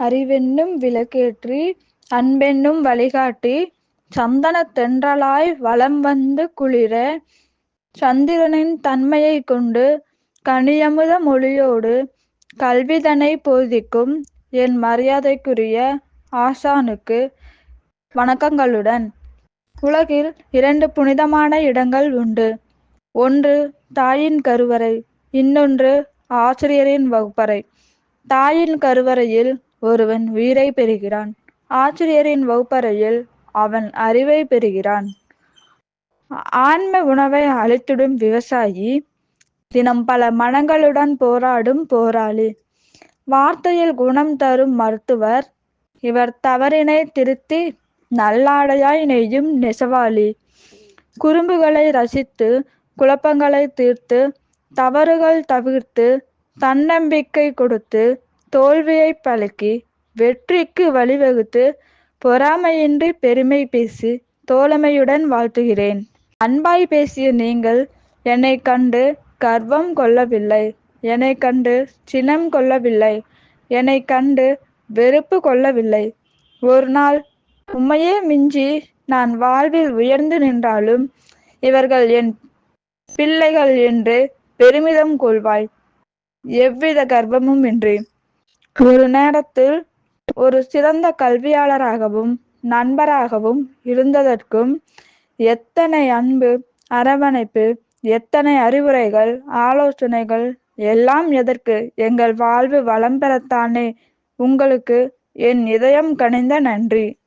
அறிவென்னும் விளக்கேற்றி அன்பென்னும் வழிகாட்டி சந்தனத் தென்றலாய் வலம்வந்து குளிர சந்திரனின் தன்மையைக் கொண்டு கனியமுத மொழியோடு கல்விதனைப் போதிக்கும் என் மரியாதைக்குரிய ஆசானுக்கு வணக்கங்களுடன். உலகில் இரண்டு புனிதமான இடங்கள் உண்டு. ஒன்று தாயின் கருவறை இன்னொன்று ஆசிரியரின் வகுப்பறை. தாயின் கருவறையில் ஒருவன் உயிரைப் பெறுகிறான். ஆசிரியரின் வகுப்பறையில் அவன் அறிவை பெறுகிறான். ஆன்ம உணவை அழித்துடும் விவசாயி தினம் பல மனங்களுடன் போராடும் போராளி. வார்த்தையில் குணம் தரும் மருத்துவர் இவர் தவறினை திருத்தி நல்லாடையாய் நெய்யும் நெசவாளி. குறும்புகளை ரசித்து குழப்பங்களை தீர்த்து தவறுகள் தவிர்த்து தன்னம்பிக்கை கொடுத்து தோல்வியைப் பழக்கி வெற்றிக்கு வழிவகுத்து பொறாமையின்றி பெருமை பேசி தோழமையுடன் வாழ்த்துகிறேன். அன்பாய் பேசிய நீங்கள் என்னை கண்டு கர்வம் கொள்ளவில்லை என்னைக் கண்டு சினம் கொள்ளவில்லை என்னை கண்டு வெறுப்பு கொள்ளவில்லை. ஒரு நாள் உண்மையே மிஞ்சி நான் வாழ்வில் உயர்ந்து நின்றாலும் இவர்கள் என் பிள்ளைகள் என்று பெருமிதம் கொள்வாய் எவ்வித கர்வமும் இன்றி ஒரு நேரத்தில் ஒரு சிறந்த கல்வியாளராகவும் நண்பராகவும் இருந்ததற்கும் எத்தனை அன்பு அரவணைப்பு எத்தனை அறிவுரைகள் ஆலோசனைகள் எல்லாம் எதற்கு எங்கள் வாழ்வு வளம் பெறத்தானே உங்களுக்கு என் இதயம் கனிந்த நன்றி.